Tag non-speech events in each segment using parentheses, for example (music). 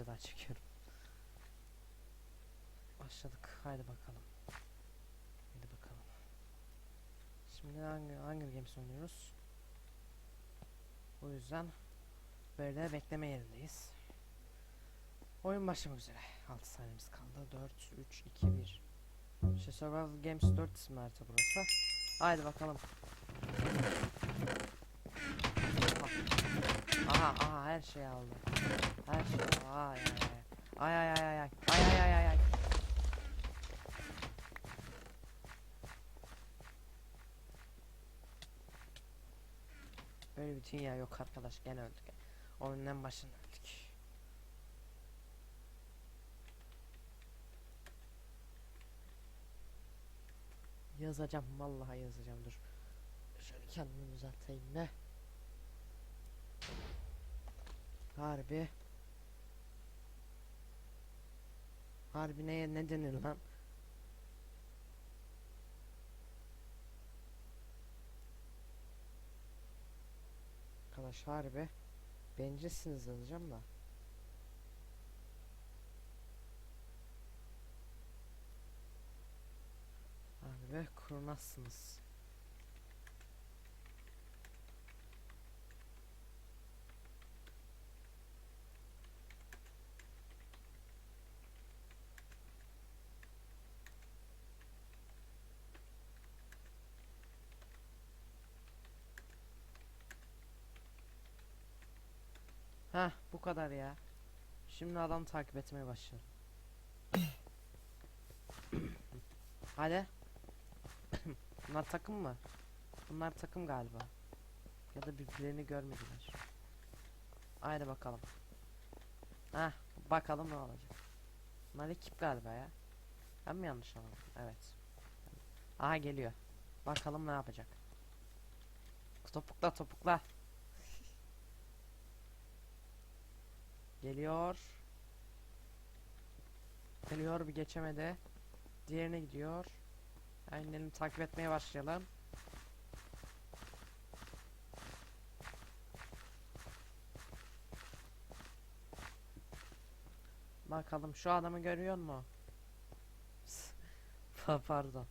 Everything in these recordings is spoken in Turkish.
video daha çekiyorum. Başladık. Haydi bakalım. Haydi bakalım. Şimdi hangi hangi Games oynuyoruz? O yüzden böyle bekleme yerindeyiz. Oyun başlamak üzere. 6 saniyemiz kaldı. 4, 3, 2, 1. İşte Survival Games 4 isimli harita burası. Haydi bakalım. Aha aha her şeyi aldı. Her şey. Ay ay ay. Ay ay ay ay. Ay ay ay. Böyle bir dünya yok arkadaş gene öldük. Oyunun en başında öldük. Yazacağım vallahi yazacağım dur. Şöyle kendimi düzelteyim de. Harbi. Harbi neye ne denir lan? Arkadaş harbi. Bencilsiniz yazacağım da. Harbi kurnazsınız. Heh bu kadar ya. Şimdi adam takip etmeye başladı. Hadi. Bunlar takım mı? Bunlar takım galiba. Ya da birbirlerini görmediler. Haydi bakalım. Heh bakalım ne olacak. Bunlar ekip galiba ya. Ben mi yanlış anladım? Evet. Aha geliyor. Bakalım ne yapacak. Topukla topukla. Geliyor. Geliyor bir geçemedi. Diğerine gidiyor. Aynen takip etmeye başlayalım. Bakalım şu adamı görüyor mu? (laughs) Pa- Pardon.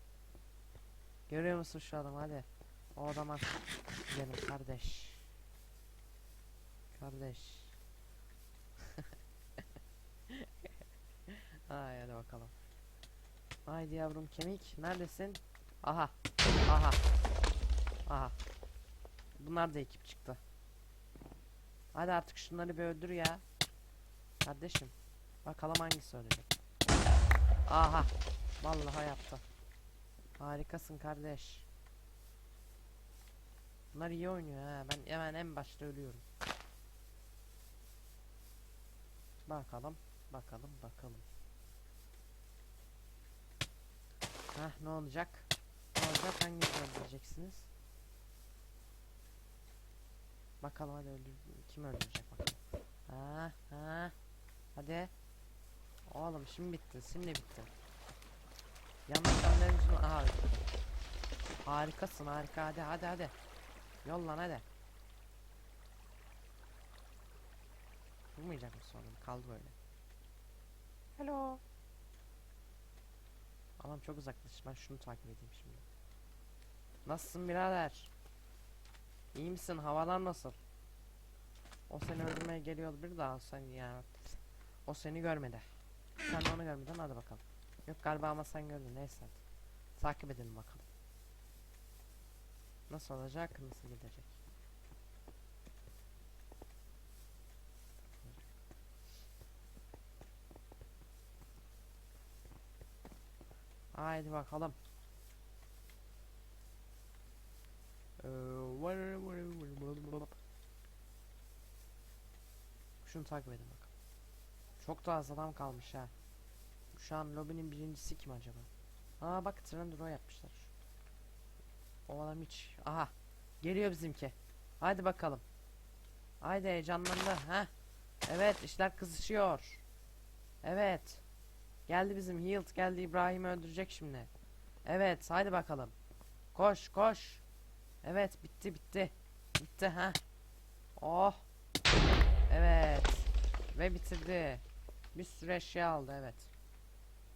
Görüyor musun şu adamı hadi. O adama gidelim kardeş. Kardeş. (laughs) Ay hadi bakalım. Haydi yavrum kemik neredesin? Aha. Aha. Aha. Bunlar da ekip çıktı. Hadi artık şunları bir öldür ya. Kardeşim. Bakalım hangisi ölecek. Aha. Vallahi yaptı. Harikasın kardeş. Bunlar iyi oynuyor ha. Ben hemen en başta ölüyorum. Bakalım. Bakalım bakalım. Heh ne olacak? Ne olacak? Hangisini öldüreceksiniz? Bakalım hadi öldür kim öldürecek bakalım. Ha ha. Hadi. Oğlum şimdi bitti. Şimdi bitti. Yanlış yüzünden aha. Harikasın harika hadi hadi hadi. Yollan hadi. Vurmayacak mısın oğlum? Kaldı böyle. Hello. Adam çok uzaklaş. Ben şunu takip edeyim şimdi. Nasılsın birader? İyi misin? Havalar nasıl? O seni öldürmeye geliyor bir daha sen ya. O seni görmedi. Sen onu görmedin hadi bakalım. Yok galiba ama sen gördün neyse. Takip edelim bakalım. Nasıl olacak? Nasıl gidecek? Haydi bakalım. Ee, Şunu takip edin bakalım. Çok da az adam kalmış ha. Şu an lobinin birincisi kim acaba? Aa bak tren durağı yapmışlar. O adam hiç. Aha. Geliyor bizimki. Haydi bakalım. Haydi heyecanlandı. ha. Evet işler kızışıyor. Evet. Geldi bizim Hilt geldi İbrahim'i öldürecek şimdi. Evet haydi bakalım. Koş koş. Evet bitti bitti. Bitti ha. Oh. Evet. Ve bitirdi. Bir sürü eşya aldı evet.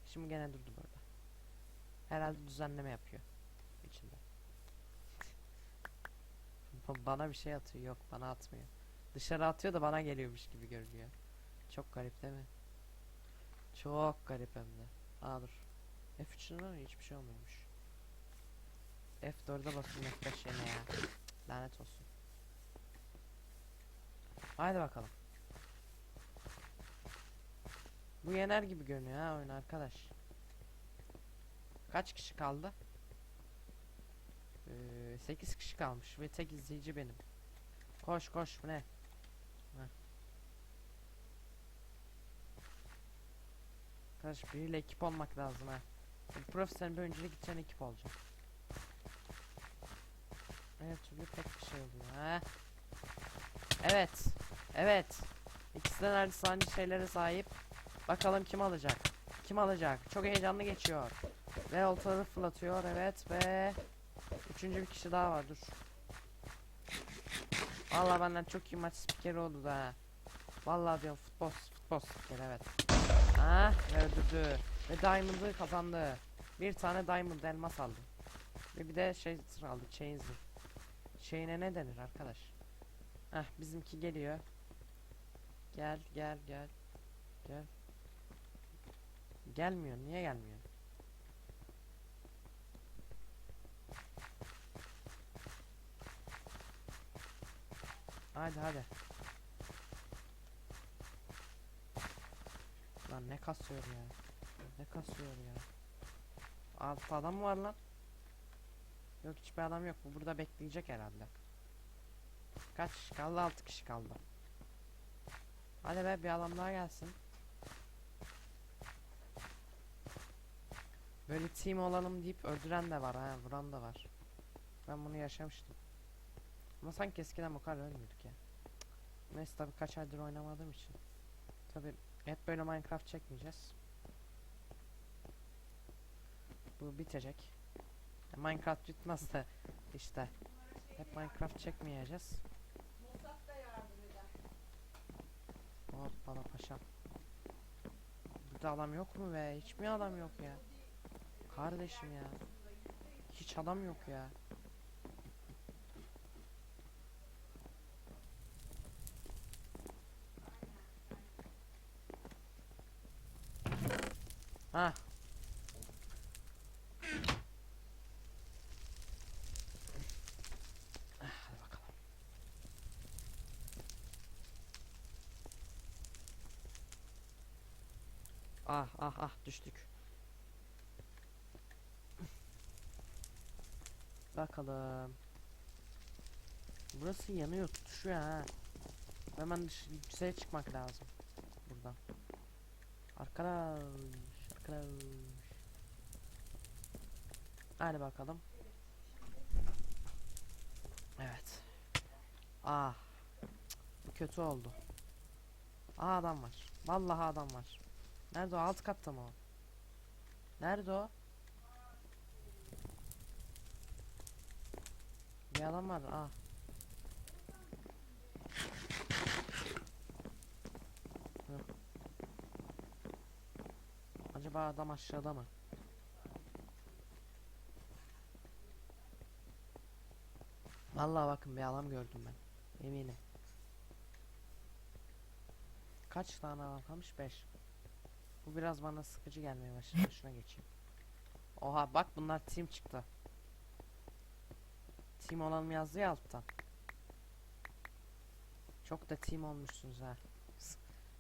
Şimdi gene durdu burada. Herhalde düzenleme yapıyor içinde. Ba- (laughs) bana bir şey atıyor. Yok bana atmıyor. Dışarı atıyor da bana geliyormuş gibi görünüyor. Çok garip değil mi? Çok garip hem de. Aa dur. F3'ün hiçbir şey olmuyormuş. F4'e basın F5 yerine ya. Lanet olsun. Haydi bakalım. Bu yener gibi görünüyor ha oyun arkadaş. Kaç kişi kaldı? Ee, 8 kişi kalmış ve tek izleyici benim. Koş koş bu ne? Heh. Arkadaş biriyle ekip olmak lazım ha. Bu Profesyonel bir oyuncuyla gideceğin ekip olacak. Her türlü tek bir şey oluyor ha. Evet. Evet. İkisi de neredeyse aynı şeylere sahip. Bakalım kim alacak? Kim alacak? Çok heyecanlı geçiyor. Ve oltaları fırlatıyor evet ve üçüncü bir kişi daha var dur. Vallahi benden çok iyi maç spikeri oldu da. ha. Vallahi diyorum futbol futbol spikeri evet. Ha ve öldürdü. Ve Diamond'ı kazandı. Bir tane Diamond elmas aldı. Ve bir de şey aldı Chains'i. Chain'e ne denir arkadaş? Heh bizimki geliyor. Gel gel gel. Gel. Gelmiyor. Niye gelmiyor? Hadi hadi. Lan ne kasıyor ya? Ne kasıyor ya? Altta adam var lan? Yok hiçbir adam yok. Bu burada bekleyecek herhalde. Kaç kişi kaldı? 6 kişi kaldı. Hadi be bir adam daha gelsin. Böyle team olalım deyip öldüren de var ha, vuran da var. Ben bunu yaşamıştım. Ama sanki eskiden bu kadar ölmüyorduk ya. Neyse tabi kaç aydır oynamadığım için. Tabi hep böyle Minecraft çekmeyeceğiz. Bu bitecek. Minecraft bitmez de işte. Hep Minecraft çekmeyeceğiz. Hoppala paşam. Burada adam yok mu be? Hiç mi adam yok ya? Kardeşim ya. Hiç adam yok ya. Ah ah ah düştük. Bakalım. Burası yanıyor tutuşuyor ha. Hemen yükseğe çıkmak lazım. Buradan. Arkadaş. Arkadaş. Hadi bakalım. Evet. Ah. Kötü oldu. Aa adam var. Vallahi adam var. Nerede o? Alt katta mı o? Nerede o? Aa. Hı. Acaba adam aşağıda mı? Vallahi bakın bir adam gördüm ben. Eminim. Kaç tane adam kalmış? 5. Bu biraz bana sıkıcı gelmeye başladı. Şuna geçeyim. Oha bak bunlar team çıktı. Team olalım yazdı ya alttan. Çok da team olmuşsunuz ha.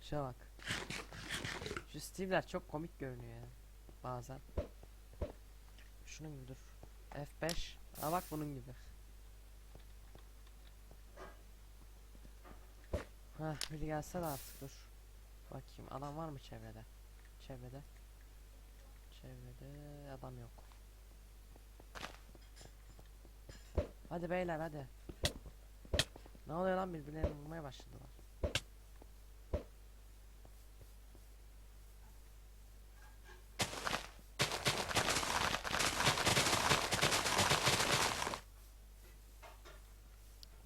Şuna bak. Şu Steve'ler çok komik görünüyor ya. Bazen. Şunun gibi dur. F5. Aa bak bunun gibi. Heh biri gelse de artık dur. Bakayım adam var mı çevrede? Çevrede. Çevrede adam yok. Hadi beyler hadi. Ne oluyor lan birbirlerini vurmaya başladılar.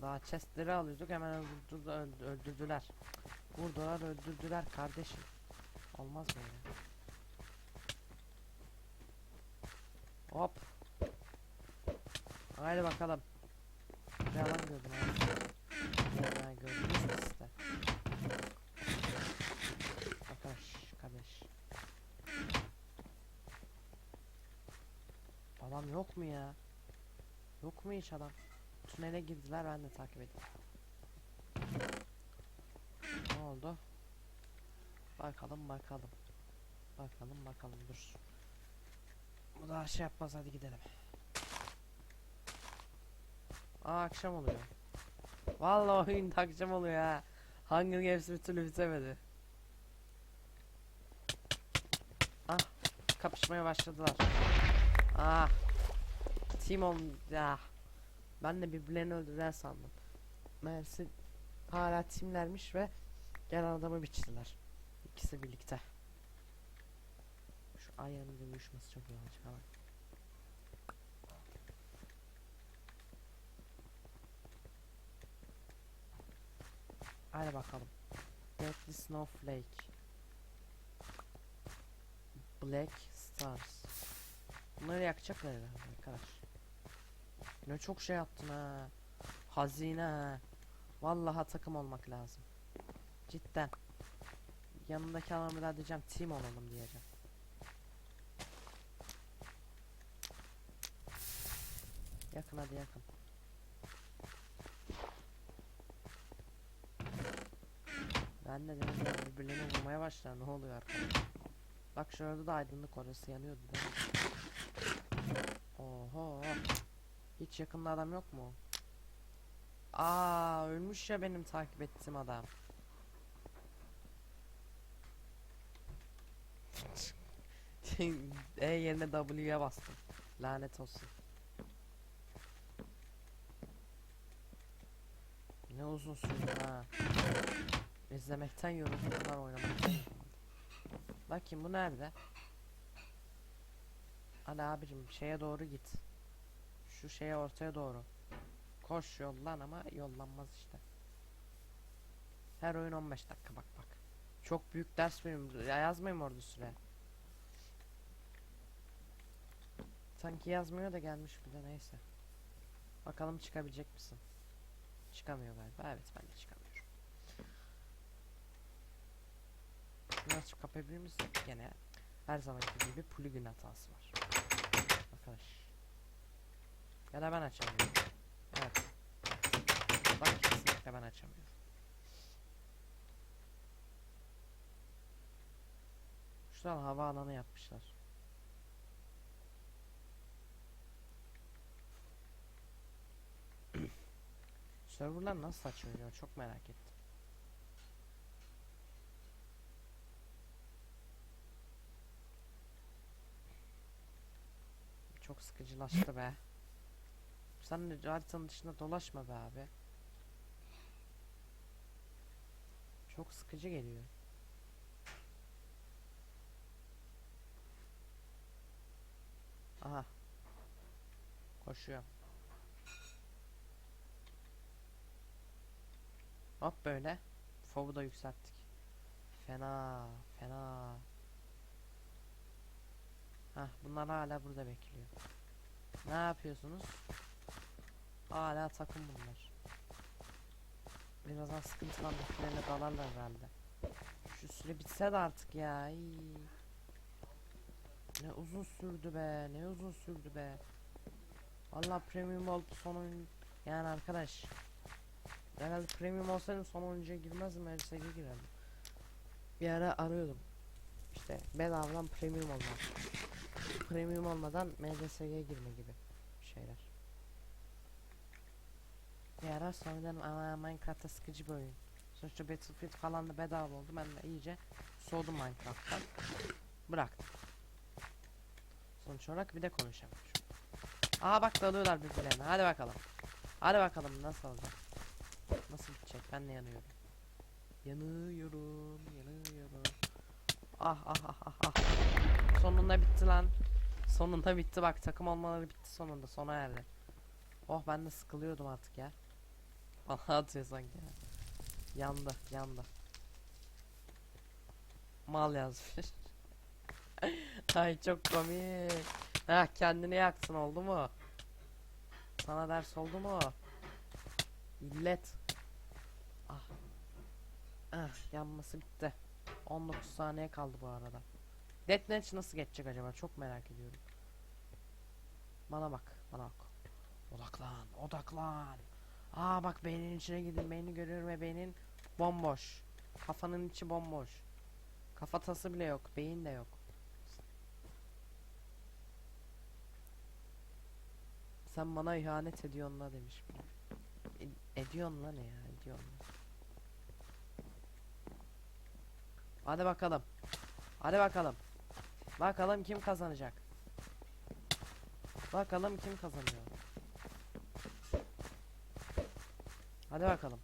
Daha chestleri alıyorduk hemen öldürdü, öldü- öldürdüler. Vurdular öldürdüler kardeşim. Olmaz böyle. Hop. Haydi bakalım. Bir alan gördüm ha. Ya gördünüz mü siz de? Arkadaş, kardeş. Adam yok mu ya? Yok mu hiç adam? Tünele girdiler ben de takip edeyim. Ne oldu? Bakalım bakalım. Bakalım bakalım dur. Bu daha şey yapmaz hadi gidelim. Aa akşam oluyor. Vallahi oyunda akşam oluyor ha. Hunger Games bir türlü bitemedi. Ah kapışmaya başladılar. Ah Team on ya. Ben de birbirlerini öldüren sandım. Meğerse hala timlermiş ve gelen adamı biçtiler. İkisi birlikte. Şu ayağının da uyuşması çok olacak ama. Hadi bakalım. Deadly Snowflake. Black Stars. Bunları yakacaklar herhalde arkadaş. Ne çok şey yaptın ha. Hazine ha. Vallahi takım olmak lazım. Cidden. Yanındaki adamı da diyeceğim team olalım diyeceğim. Yakın hadi yakın. Ben de dedim birbirlerini vurmaya başlar ne oluyor arkadaş. Bak şurada da aydınlık orası yanıyordu değil mi? Oho. Hiç yakında adam yok mu? Aa ölmüş ya benim takip ettiğim adam. E yerine W'ye bastım. Lanet olsun. Ne uzun sürdü ha. İzlemekten yoruldum bunlar oynamaktan. Bakayım bu nerede? Hadi abicim şeye doğru git. Şu şeye ortaya doğru. Koş yollan ama yollanmaz işte. Her oyun 15 dakika bak bak. Çok büyük ders veriyorum. Ya yazmayayım orada süre. Sanki yazmıyor da gelmiş bir de neyse. Bakalım çıkabilecek misin? Çıkamıyor galiba. Evet ben de çıkamıyorum. Nasıl kapayabilir misin? Gene her zamanki gibi plugin hatası var. Arkadaş. Ya da ben açamıyorum. Evet. Bak kesinlikle ben açamıyorum. Şuradan hava alanı yapmışlar. Serverlar nasıl açılıyor çok merak ettim. Çok sıkıcılaştı be. Sen haritanın dışında dolaşma be abi. Çok sıkıcı geliyor. Aha. Koşuyor. Hop böyle. Fov'u da yükselttik. Fena, fena. Hah, bunlar hala burada bekliyor. Ne yapıyorsunuz? Hala takım bunlar. Birazdan sıkıntılandıklarıyla dalarlar herhalde. Şu süre bitse de artık ya. ii. Ne uzun sürdü be. Ne uzun sürdü be. Vallahi premium olup son oyun yani arkadaş. Herhalde premium olsaydım son oyuncuya girmezdim. RSG'ye girerdim. Bir ara arıyordum. İşte bedavadan premium olmak. Premium olmadan MDSG'ye girme gibi şeyler. Bir ara sonradan ama Minecraft'ta sıkıcı bir oyun. Sonuçta Battlefield falan da bedava oldu. Ben de iyice soğudum Minecraft'tan. Bıraktım. Sonuç olarak bir de konuşamıyorum. Aha bak dalıyorlar birbirlerine. Hadi bakalım. Hadi bakalım nasıl olacak. Nasıl bitecek? Ben de yanıyorum. Yanıyorum, yanıyorum. Ah ah ah ah ah. Sonunda bitti lan. Sonunda bitti bak takım olmaları bitti sonunda sona erdi. Oh ben de sıkılıyordum artık ya. Bana atıyor sanki ya. Yandı yandı. Mal yazmış. (laughs) Ay çok komik. Heh kendini yaksın oldu mu? Sana ders oldu mu? İllet. Ah yanması bitti. 19 saniye kaldı bu arada. Deathmatch nasıl geçecek acaba? Çok merak ediyorum. Bana bak, bana bak. Odaklan, odaklan. Aa bak beynin içine gidin, beyni görüyorum ve beynin bomboş. Kafanın içi bomboş. Kafatası bile yok, beyin de yok. Sen bana ihanet ediyorsun la demiş. E- ediyorsun la ne ya, ediyorsun la. Hadi bakalım. Hadi bakalım. Bakalım kim kazanacak. Bakalım kim kazanıyor. Hadi bakalım.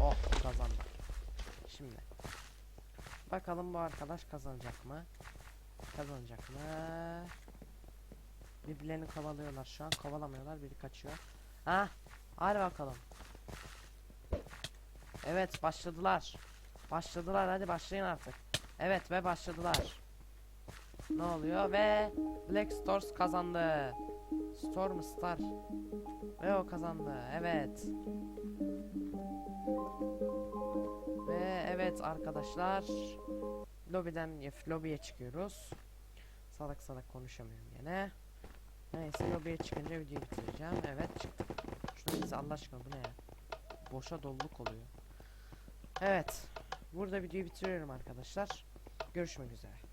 Oh kazandı. Şimdi. Bakalım bu arkadaş kazanacak mı? Kazanacak mı? Birbirlerini kovalıyorlar şu an. Kovalamıyorlar. Biri kaçıyor. Ha? Hadi bakalım. Evet başladılar. Başladılar hadi başlayın artık. Evet ve başladılar. Ne oluyor ve Black Stars kazandı. Storm Star. Ve o kazandı. Evet. Ve evet arkadaşlar. Lobiden lobiye çıkıyoruz. Salak salak konuşamıyorum yine. Neyse lobiye çıkınca videoyu bitireceğim. Evet çıktık. Şunu bize Allah aşkına bu ne ya? Boşa doluluk oluyor. Evet. Burada videoyu bitiriyorum arkadaşlar. Görüşmek üzere.